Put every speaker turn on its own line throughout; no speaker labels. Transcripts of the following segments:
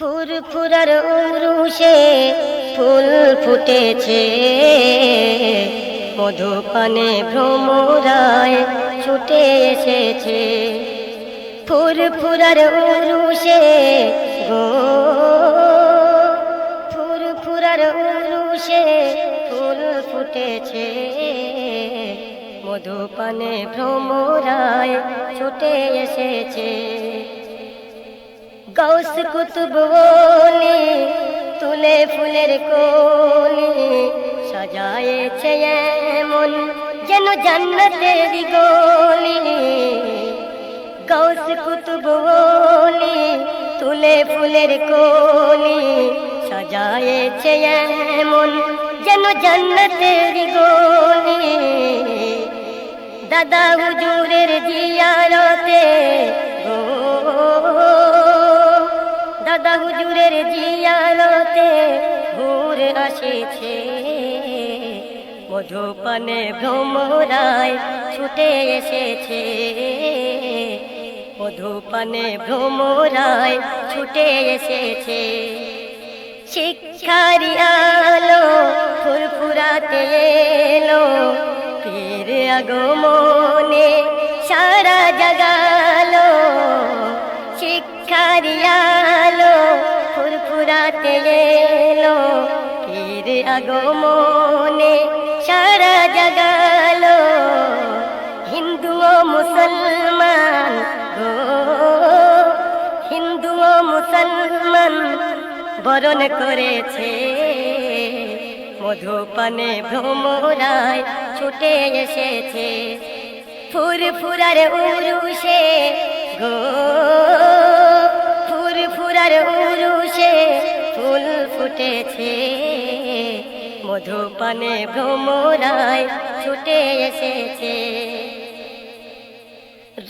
ফুরফুরার উরুষে ফুল ফুটেছে। মধুপানে ভ্রমরায় ছুটে এসেছে। ফুরফুরার উরুষে গো ফুরফুরার উরুষে ফুল ফুটেছে। মধুপানে ভ্রমরায় ছুটে এসেছে। গৌস কুতুব বলি তুলে ফুলের কোলি সাজায়েছে এমন যেন জান্নাতের গলি গৌস কুতুব বলি তুলে ফুলের কোলি সাজায়েছে এমন যেন জান্নাতের গলি দাদা হুজুরের জিয়ারতে দাদা হুজুরের জিয়ারতে ভোর আসেছে। মধুপানে ভ্রমরায় ছুটে এসেছে। মধুপানে ভ্রমরায় ছুটে এসেছে। শিক্ষারি আলো ফুরফুরাতে এলো। পীর আগমনে শিক্ষারি আলো ফুরফুরাতে এলো। পীর আগমনে সারা জাগালো। হিন্দু ও মুসলমান গো। হিন্দু ও মুসলমান বরণ করেছে। মধুপানে ভ্রমরায় ছুটে এসেছে। ফুরফুরার উরুষে গো। ফুরফুরার উরুষে ফুল ফুটেছে। মধুপানে ভ্রমরায় ছুটে এসেছে।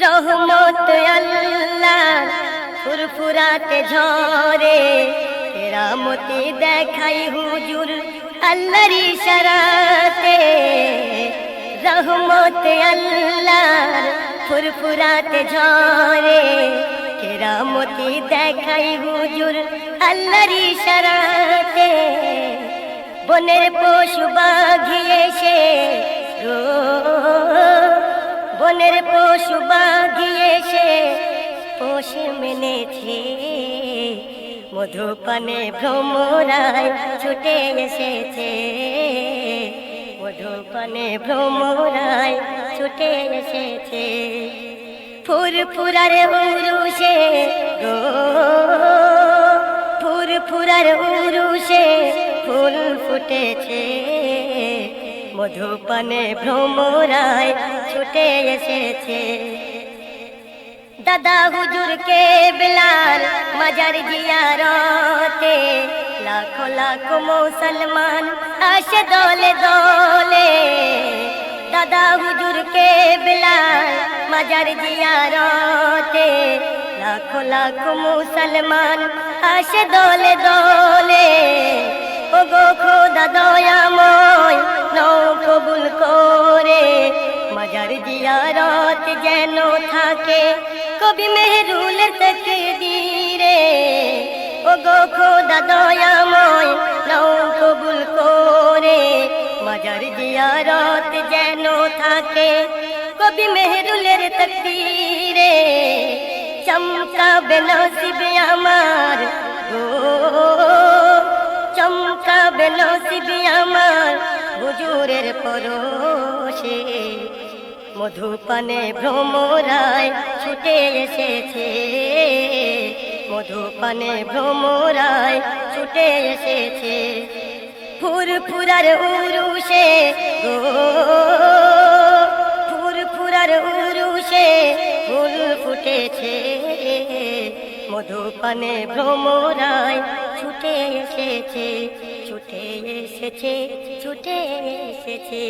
রহমত আল্লাহ, ফুরফুরাতে ঝরে। কেরামতি দেখাই হুজুর আল্লাহর ইশারাতে। রহমত আল্লাহ, ফুরফুরাতে ঝরে। কেরামতি দেখাই হুজুর আল্লাহর ইশারাতে বনের পশু বাঘি এসে বনের পশু বাঘি এসে পোষ মেনেছে। মধুপানে ভ্রমরায় ছুটে এসেছে। মধুপানে ভ্রমরায় ছুটে এসেছে। ফুরফুরার উরুষে গো ফুরফুরার উরুষে ফুল ফুটেছে। মধুপানে ভ্রমরায় ছুটে এসেছে। দাদা হুজুর কে বিলাল মাজার জিয়ারতে লাখো লাখো মুসলমান আসে দলে দলে। দাদা হুজুর কে বিলাল মাজার জিয়ারতে লাখো লাখো মুসলমান আসে দলে দলে। ও গো খোদা দয়াময় নৌ কবুল করে। মাজার জিয়ারত যেন থাকে কবি মেহরুলের তকে দিরে ও গো খোদা দয়াময় নৌ কবুল করে। মাজার জিয়ারত থাকে কবি মেহরুলের তকদিরে চমকাবে নসিবে আমার গো চমকাবে নসিবে আমার হুজুরের পরশে। মধুপানে ভ্রমরায় ছুটে এসেছে, মধুপানে ভ্রমরায় ছুটে এসেছে। ফুরফুরার উরুষে গো ফুরফুরার উরুষে ফুল ফুটেছে। মধুপানে ভ্রমরায় ছুটে এসেছে ছুটে এসেছে ছুটে এসেছে।